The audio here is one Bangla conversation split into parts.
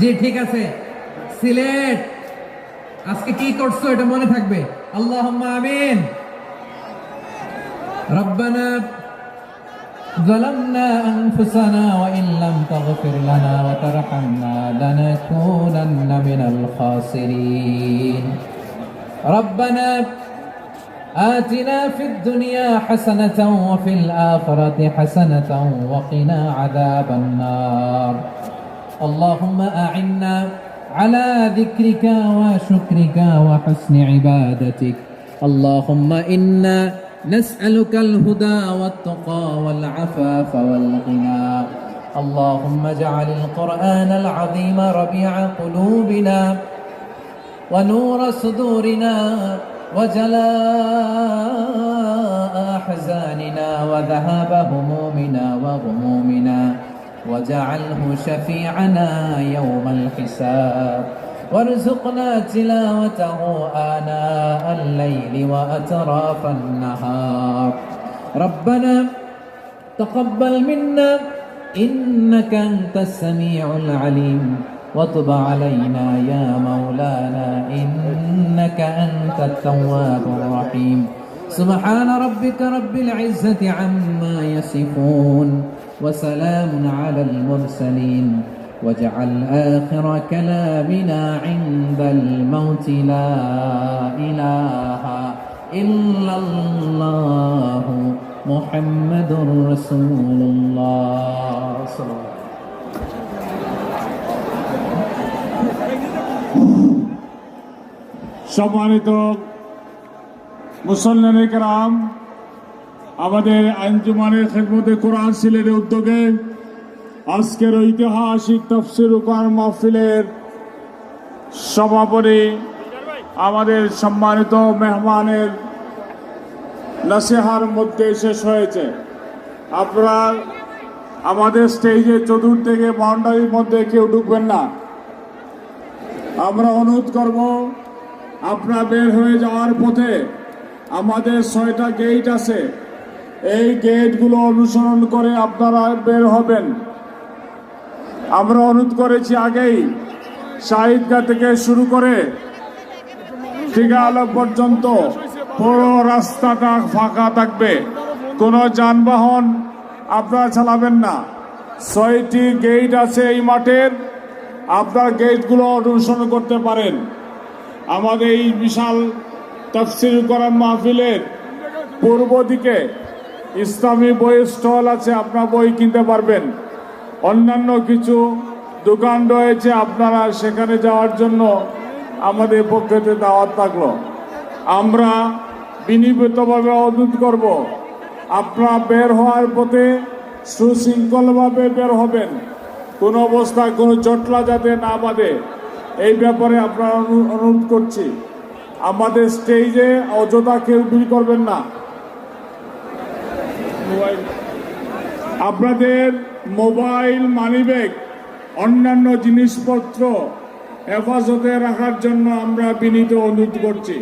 জি ঠিক আছে সিলেট আজকে কি করছো এটা মনে থাকবে আল্লাহ আমিন ربنا ظلمنا أنفسنا وإن لم تغفر لنا وترحمنا لنكونن من الخاسرين ربنا آتنا في الدنيا حسنة وفي الآخرة حسنة وقنا عذاب النار. اللهم أعنا على ذكرك وشكرك وحسن عبادتك. اللهم إنا نسألك الهدى والتقى والعفاف والغنى. اللهم اجعل القرآن العظيم ربيع قلوبنا ونور صدورنا وجلاء أحزاننا وذهاب همومنا وغمومنا وجعله شفيعنا يوم الحساب. وارزقنا تلاوته آناء الليل وأطراف النهار. ربنا تقبل منا إنك أنت السميع العليم. وتب علينا يا مولانا أنت التواب الرحيم. سبحان ربك رب العزة عما يصفون وسلام على المرسلين. واجعل آخر كلامنا عند الموت لا إله إلا الله محمد رسول الله. صلى الله عليه وسلم. সম্মানিত মুসল্লানে কেরাম, আমাদের আঞ্জুমানের খেদমতে কোরআন সিলের উদ্যোগে আজকের ঐতিহাসিক তফসির কোরআন মাহফিলের সভাপতি আমাদের সম্মানিত মেহমানের নাসিহার মধ্যে শেষ হয়েছে। আপনারা আমাদের স্টেজে থেকে বাউন্ডারির মধ্যে কেউ ঢুকবেন না। আমরা অনুরোধ করব আপনারা বের হয়ে যাওয়ার পথে আমাদের ছয়টা গেট আছে। এই গেটগুলো অনুসরণ করে আপনারা বের হবেন। আমরা অনুরোধ করেছি আগেই শাহিদগা থেকে শুরু করে টিকা আলো পর্যন্ত পুরো রাস্তাটা ফাঁকা থাকবে। কোনো যানবাহন আপনারা চালাবেন না। ছয়টি গেট আছে এই মাঠের। আপনার গেটগুলো অনুসরণ করতে পারেন। আমাদের এই বিশাল তফসিল করার মাহফিলের পূর্ব দিকে ইসলামী বইয়ের স্টল আছে, আপনার বই কিনতে পারবেন। অন্যান্য কিছু দোকান রয়েছে, আপনারা সেখানে যাওয়ার জন্য আমাদের পক্ষেতে দাওয়াত থাকল। আমরা বিনিবিতভাবে অনুরোধ করব। আপনারা বের হওয়ার পথে সুশৃঙ্খলভাবে বের হবেন। কোনো অবস্থায় কোনো জটলা যাতে না বাঁধে। এই ব্যাপারে আপনারা অনুরোধ করছি। আমাদের স্টেজে অযথা কেউ ভিড় করবেন না। আপনাদের মোবাইল মানিব্যাগ, অন্যান্য জিনিসপত্র হেফাজতে রাখার জন্য আমরা বিনীত অনুরোধ করছি।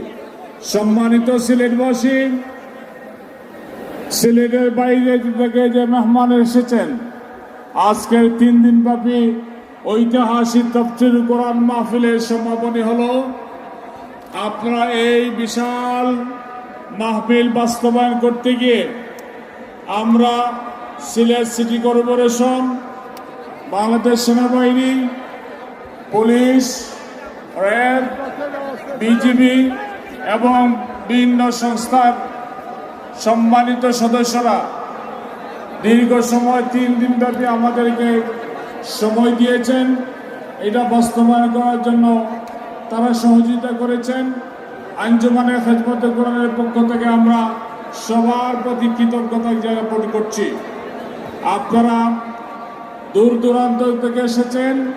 সম্মানিত সিলেটবাসী, সিলেটের বাইরে থেকে যে মেহমান এসেছেন, আজকের তিন দিন ব্যাপী ঐতিহাসিক তফসিল কোরআন মাহফিলের সমাপনী হলো, আপনারা এই বিশাল মাহফিল বাস্তবায়ন করতে গিয়ে আমরা সিলেট সিটি কর্পোরেশন, বাংলাদেশ সেনাবাহিনী, পুলিশ, র্যাব, বিজিবি এবং বিভিন্ন সংস্থার সম্মানিত সদস্যরা দীর্ঘ সময় তিন দিন ব্যাপী আমাদেরকে সময় দিয়েছেন। এটা বাস্তবায়ন করার জন্য তারা সহযোগিতা করেছেন। আঞ্জুমানের খেদমতে কোরআনের পক্ষ থেকে আমরা সবার প্রতি কৃতজ্ঞতা জ্ঞাপন করছি। আপনারা দূর দূরান্ত থেকে এসেছেন।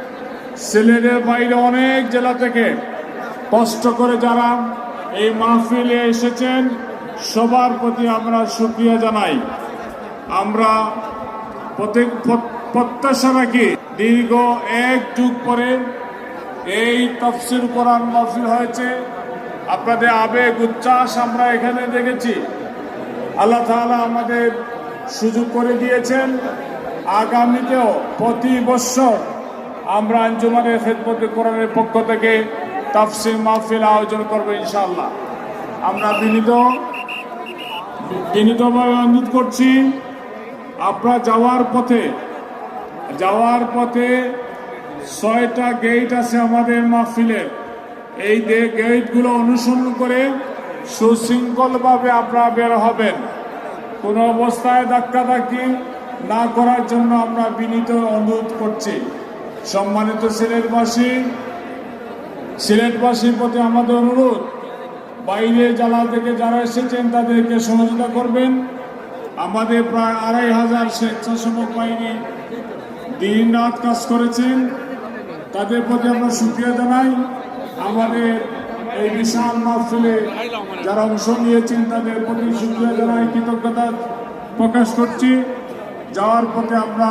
সিলেটের বাইরে অনেক জেলা থেকে কষ্ট করে যারা এই মাহফিলে এসেছেন, সবার প্রতি আমরা সুক্রিয়া জানাই। আমরা প্রত্যেক প্র- প্রত্যাশা রাখি। দীর্ঘ এক যুগ পরে এই তফসিল কোরআন মাহফিল হয়েছে। আপনাদের আবেগ, উচ্ছ্বাস আমরা এখানে দেখেছি। আল্লাহ তাআলা আমাদের সুযোগ করে দিয়েছেন। আগামীতেও প্রতি বছর আমরা আঞ্জুমানের খেদমতে কোরআনের পক্ষ থেকে তাফসির মাহফিল আয়োজন করব ইনশাল্লাহ আমরা বিনীত, বিনীতভাবে অনুরোধ করছি। আপনারা যাওয়ার পথে যাওয়ার পথে ছয়টা গেট আছে আমাদের মাহফিলের এই গেটগুলো অনুসরণ করে সুশৃঙ্খলভাবে আপনারা বের হবেন। কোনো অবস্থায় ধাক্কাধাক্কি না করার জন্য আমরা বিনীত অনুরোধ করছি। সম্মানিত সিলেটবাসী, সিলেটবাসীর প্রতি আমাদের অনুরোধ, বাইরে জেলা থেকে যারা এসেছেন তাদেরকে সহযোগিতা করবেন। আমাদের প্রায় আড়াই হাজার স্বেচ্ছাসেবক বাহিনী দিন রাত কাজ করেছেন। তাদের প্রতি আমরা সুক্রিয়া জানাই। আমাদের এই বিশাল মাহফিলে যারা অংশ নিয়েছেন, তাদের প্রতি সুক্রিয়া জানাই, কৃতজ্ঞতা প্রকাশ করছি। যাওয়ার পথে আমরা